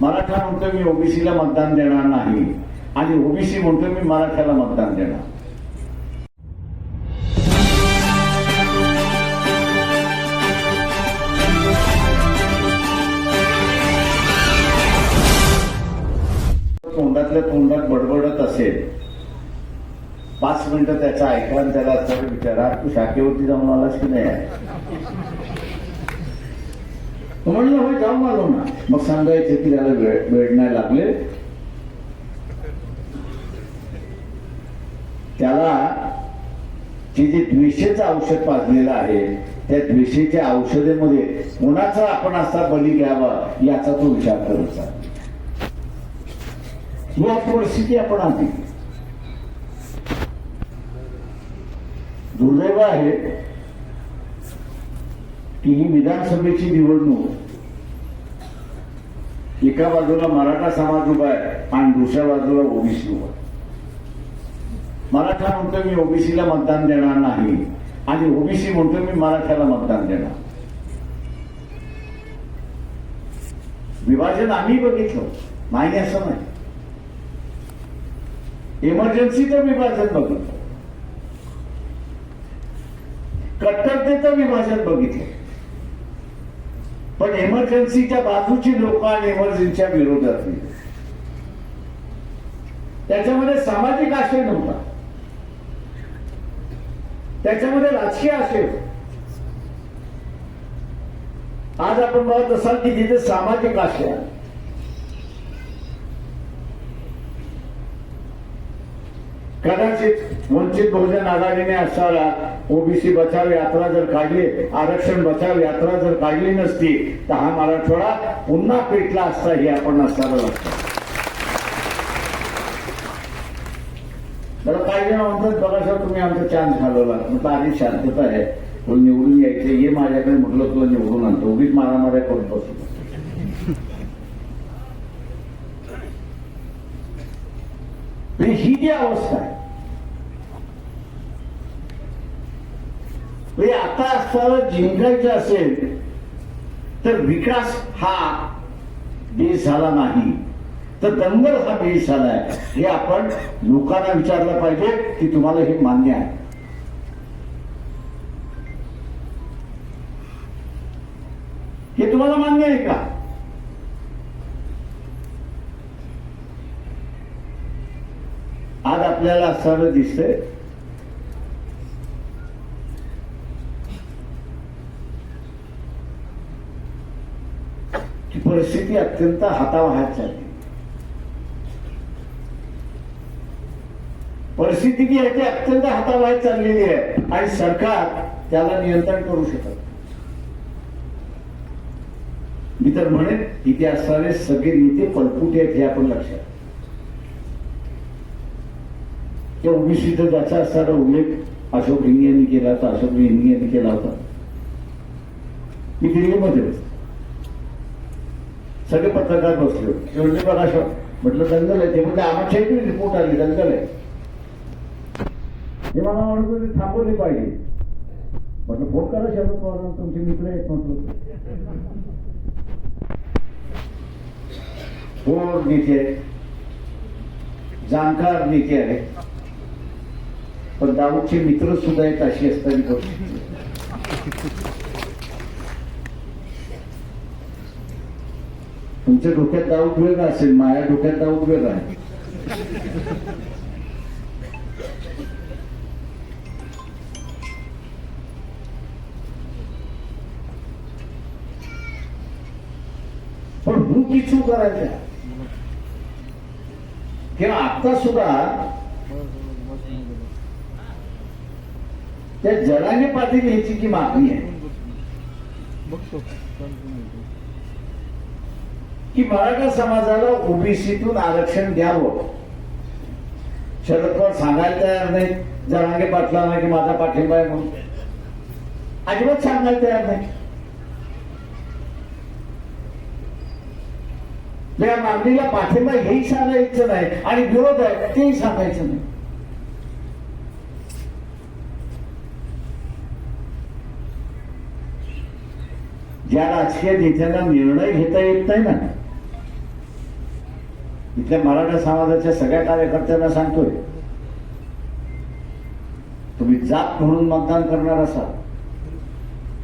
मराठा म्हणतो मी ओबीसीला मतदान देणार नाही. आणि ओबीसी म्हणतो मी मराठ्याला मतदान देणार. तोंडातल्या तोंडात बडबडत असेल. पाच मिनिटं त्याचा ऐकवान त्याला असं विचारा तू शाखेवरती जाऊन आलास की नाही? म्हणलं होय जाऊ मालो ना. मग सांगायचे की त्याला वेळ नाही लागले. त्याला ते जे द्वेषेचं औषध पाजलेलं आहे त्या द्वेषेच्या औषधेमध्ये कुणाचा आपण असा बली घ्यावा याचा तो विचार करायचा ही परिस्थिती आपण आली दुर्दैव आहे की ही विधानसभेची निवडणूक एका बाजूला मराठा समाज उभा आहे आणि दुसऱ्या बाजूला ओबीसी उभा आहे. मराठा म्हणतो मी ओबीसीला मतदान देणार नाही. आणि ओबीसी म्हणतो मी मराठ्याला मतदान देणार. विभाजन आम्ही बघितलं. नाही असं नाही. इमर्जन्सीचं विभाजन बघितलं. कट्टरतेचं विभाजन बघितलं. पण इमर्जन्सीच्या बाजूची लोक आणि इमर्जन्सीच्या विरोधातली. त्याच्यामध्ये सामाजिक आशय नव्हता. त्याच्यामध्ये राजकीय आशय आज आपण बघत असाल की तिथे सामाजिक आशय कदाचित वंचित बहुजन आघाडीने असणारा ओबीसी बचाव यात्रा जर काढली आरक्षण बचाव यात्रा जर काढली नसती तर हा मराठवाडा पुन्हा पेटला असता हे आपण असताना लागतं तर काही जण म्हणतात बघा सर तुम्ही आमचा चान्स घालवला. म्हटलं आधी शांतता आहे. कोण निवडून यायचं ये माझ्याकडे म्हटलं तुला निवडून आणतो. उगीच मारामाऱ्या करून बसू? ही जी अवस्था आहे म्हणजे आता असताना जिंकायचं असेल तर विकास हा देश झाला नाही. तर दंगल हा देश झालाय हे आपण लोकांना विचारलं पाहिजे की तुम्हाला हे मान्य आहे. हे तुम्हाला मान्य आहे का? आज आपल्याला असं दिसतंय. परिस्थिती अत्यंत हातावाहात चालली परिस्थिती जी आहे ती अत्यंत हाताबाहेर चाललेली आहे आणि सरकार त्याला नियंत्रण करू शकत मी तर म्हणेन इतिहासाने सगळे नेते पलपुटे आहेत हे आपण लक्षात त्या ओबीसीचा ज्याचा असणारा उल्लेख अशोक रिंग यांनी केला होता अशोक रिंग यांनी केला होता. मी दिल्लीमध्ये होतो. सगळे पत्रकार बसले. शेवटी बघा म्हटलं दंगल आहे. ते म्हणजे आमच्या रिपोर्ट आली दंगल आहे. हे मला म्हणतो थांबवली पाहिजे. म्हटलं फोन करा शरद पवार तुमचे मित्र आहेत म्हटलं. थोर नेते जाणकार नेते आहेत पण दाऊदचे मित्र सुद्धा आहेत अशी असताना तुमच्या डोक्यात दाऊद वेगळा असेल माझ्या डोक्यात दाऊद वेगळा आहे? पण भूकी चूक करायच्या किंवा आता सुद्धा त्या जडाने पाटील याची की मागणी आहे? की मराठा समाजाला ओबीसीतून आरक्षण द्यावं. शरद पवार सांगायला तयार नाही जरांगे पाटलांना की माझा पाठिंबा आहे म्हणून. अजिबात सांगायला तयार नाही या मागणीला पाठिंबा हेही सांगायचं नाही आणि विरोध आहे तेही सांगायचं नाही. ज्या राजकीय नेत्यांना निर्णय घेता येत नाही ना इथल्या मराठा समाजाच्या सगळ्या कार्यकर्त्यांना सांगतोय. तुम्ही जात म्हणून मतदान करणार असाल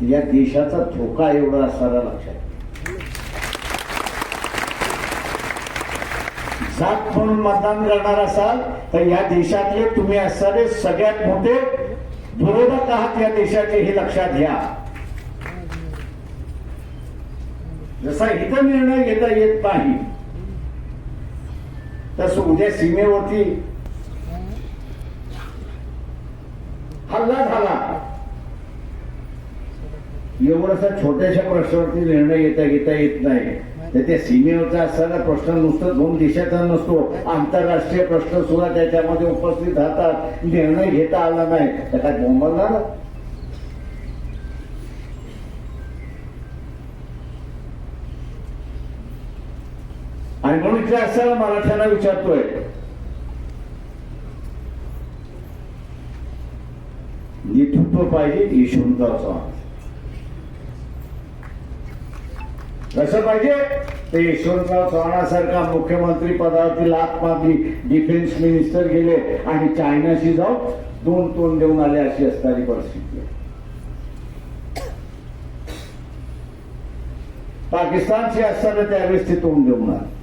तर या देशाचा धोका एवढा असणारा लक्षात जात म्हणून मतदान करणार असाल तर या देशातले तुम्ही असणारे सगळ्यात मोठे विरोधक आहात या देशाचे हे लक्षात घ्या. जसा इथं निर्णय घेता येत नाही तस उद्या सीमेवरती हल्ला झाला. एवढसा छोट्याशा प्रश्नावरती निर्णय घेता घेता येत नाही. तर त्या सीमेवरचा असणारा प्रश्न नुसतं दोन देशाचा नसतो. आंतरराष्ट्रीय प्रश्न सुद्धा त्याच्यामध्ये उपस्थित राहतात. निर्णय घेता आला नाही. तर काय बोंबल झाला आणि म्हणून इथे असताना मराठ्यांना विचारतोय. नेतृत्व पाहिजे यशवंतराव कसं पाहिजे? ते यशवंतराव चव्हाणासारखा मुख्यमंत्री पदावरती लात मागली डिफेन्स मिनिस्टर गेले आणि चायनाशी जाऊन दोन तोंड देऊन आले अशी असणारी परिस्थिती पाकिस्तानशी असताना त्यावेळेस ते तोंड देऊन आले.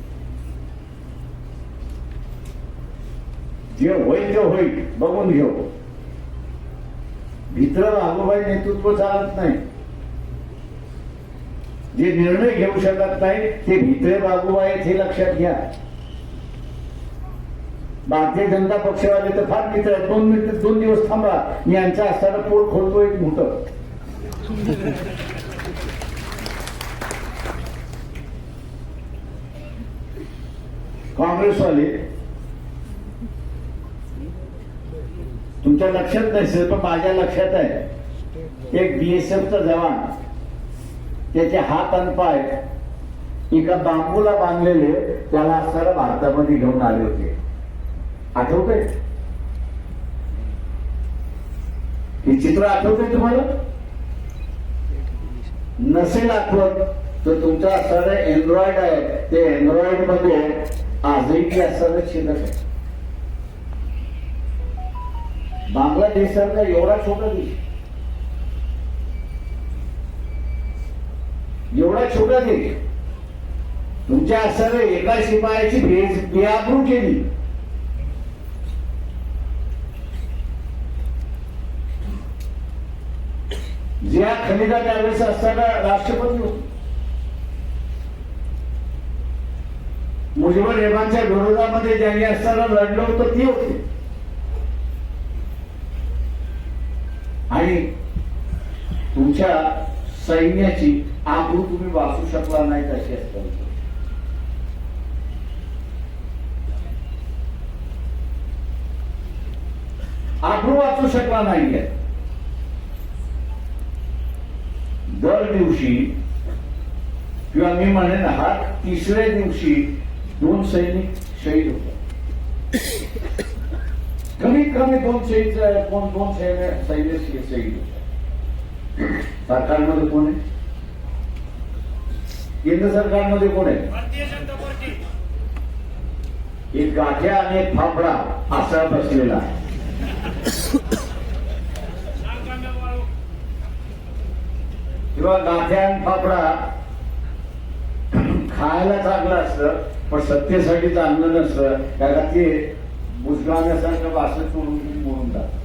जे होईल ते होईल बघून घेऊ. भित्र राघोबाई नेतृत्व चालत नाही. जे निर्णय घेऊ शकत नाही ते भित्रे बाबूबाई आहेत हे लक्षात घ्या. भारतीय जनता पक्षवाले तर फार मित्र आहेत. दोन मिनिट दोन दिवस थांबा. मी यांच्या असताना पोट खोलतो एक मोठं काँग्रेसवाले तुमच्या लक्षात नसेल पण माझ्या लक्षात आहे. एक बीएसएफचा जवान त्याचे हात आणि पाय एका बांबूला बांधलेले त्याला असताना भारतामध्ये घेऊन आले होते. आठवतंय? हे चित्र आठवतंय तुम्हाला? नसेल आठवत तर तुमचा असणारं अँड्रॉइड आहे. ते अँड्रॉइडमध्ये आजही असणारं शिल्लक आहे. बांगलादेश एवढा छोटा देश. एवढा छोटा देश. तुमच्या असणाऱ्या एका शिपायाची भेज बेआबरू केली. जिया खलिदा त्यावेळेस असताना राष्ट्रपती होते. मुजीबुर रेहमानच्या विरोधामध्ये ज्यांनी असताना लढलं होतं ती होती. आणि तुमच्या सैन्याची आबरू तुम्ही वाचू शकला नाही अशी असतात आबरू वाचू शकला नाहीये. दर दिवशी किंवा मी म्हणेन हा तिसऱ्या दिवशी दोन सैनिक शहीद होतात. कमीत कमी दोन शहीद कोण दोन सैन्य सरकारमध्ये कोण आहे? केंद्र सरकारमध्ये कोण आहे? एक गाठ्या आणि एक फाफडा असा बसलेला किंवा गाठ्या आणि फाफडा खायला चांगलं असतं पण सत्तेसाठी चांगलं नसतं कारण ते बुजगावण्यासारखं वासं चोरून मोडून जात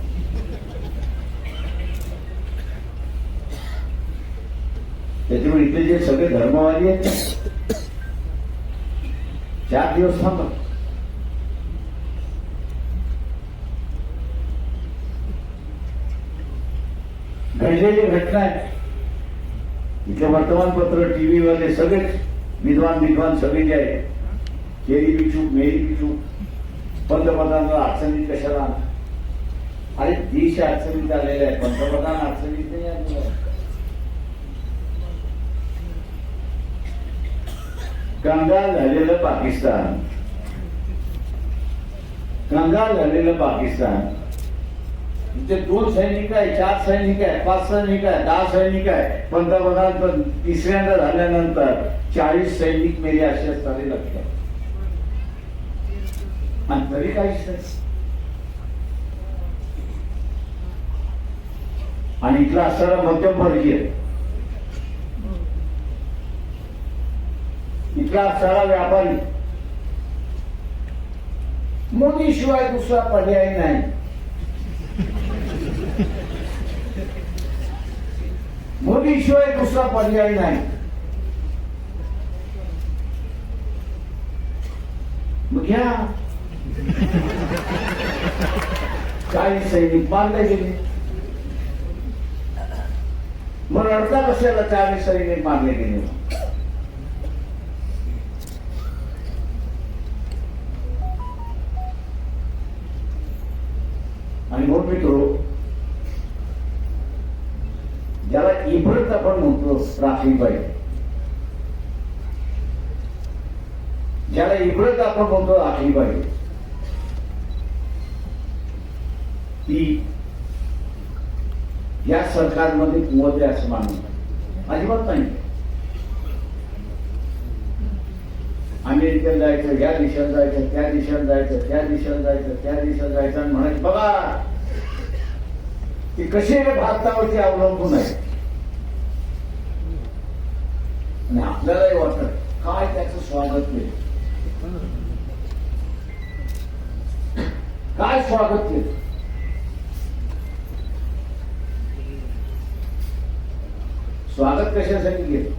त्याच्यामुळे इथे जे सगळे धर्मवादी आहेत चार दिवस थांबा घडलेली घटना आहे इथे वर्तमानपत्र टीव्ही वाले सगळेच विद्वान विद्वान सगळे जे आहेत केरी बिचूक मेरी बिचूक पंतप्रधान अडचणीत कशाला अरे देश अडचणीत आलेला आहे. पंतप्रधान अडचणीत नाही आलेला कंगाल झालेलं पाकिस्तान. कंगाल झालेलं पाकिस्तान. तिथे दोन सैनिक आहे चार सैनिक आहे पाच सैनिक आहे दहा सैनिक आहे. पंतप्रधान पण तिसऱ्यांदा झाल्यानंतर चाळीस सैनिक मेरे असे असणारे लक्षात आणि तरी काहीच नाही आणि इथला असणारा मध्यमवर्गीय इथला असणारा व्यापारी. मोदी शिवाय दुसरा पर्याय नाही. मोदी शिवाय दुसरा पर्याय नाही. मग घ्या काही सैनिक मारले गेले. मग रडता कशाला चाळीस सैनिक मारले गेले? आणि मग मित्र ज्याला इब्रत आपण म्हणतो राखीबाई. ज्याला इब्रत आपण म्हणतो राखीबाई. ती या सरकारमध्ये कुवते असं मानून. अजिबात नाही. अमेरिकेला जायचं या दिशेला जायचं त्या दिशेला जायचं त्या दिशेला जायचं त्या दिशेला जायचं आणि म्हणायचं बघा ती कशी आहे भारतावरती अवलंबून आहे? आणि आपल्यालाही वाटत काय त्याचं स्वागत केलं काय स्वागत केलं स्वागत कशासाठी केलं?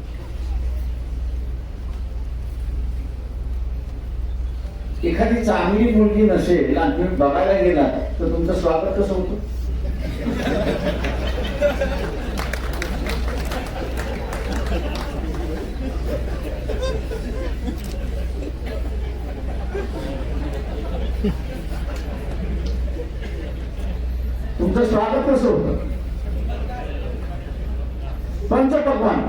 एखादी चांगली मुलगी नसेल आणि तुम्ही बघायला गेला तर तुमचं स्वागत कसं होतं? तुमचं स्वागत कसं होतं? पंचपक्वान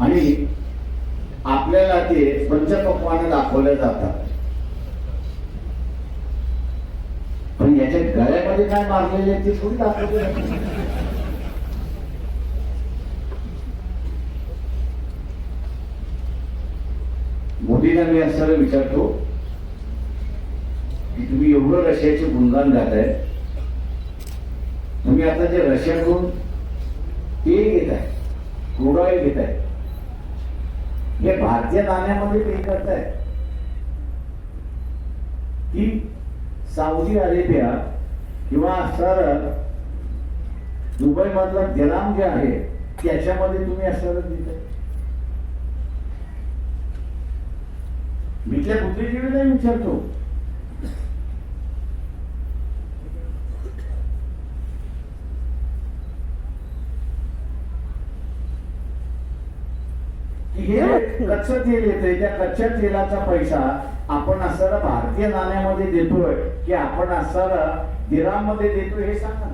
आणि आपल्याला ते पंचपक्वाने दाखवले जातात. पण याच्या गळ्यामध्ये काय मारलेले ते थोडी दाखवले मोदींना मी असं विचारतो की तुम्ही एवढं रशियाचे गुणगान गाताय तुम्ही आता जे रशियाकडून तेल घेत आहे क्रूड ऑइल घेत आहे हे भारतीय नाण्यामध्ये पे करताय. की साऊदी अरेबिया किंवा असणारं दुबई मधला जे आहे त्याच्यामध्ये तुम्ही असणार देत आहे मी त्या बुद्धिजीवीला विचारतो. की हे कच्चं तेल येतंय त्या कच्च्या तेलाचा पैसा आपण असणारा भारतीय नाण्यामध्ये देतोय की आपण असणारा दिरामध्ये देतोय हे सांगा.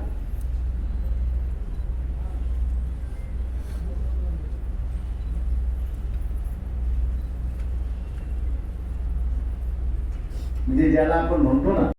म्हणजे ज्याला आपण म्हणतो ना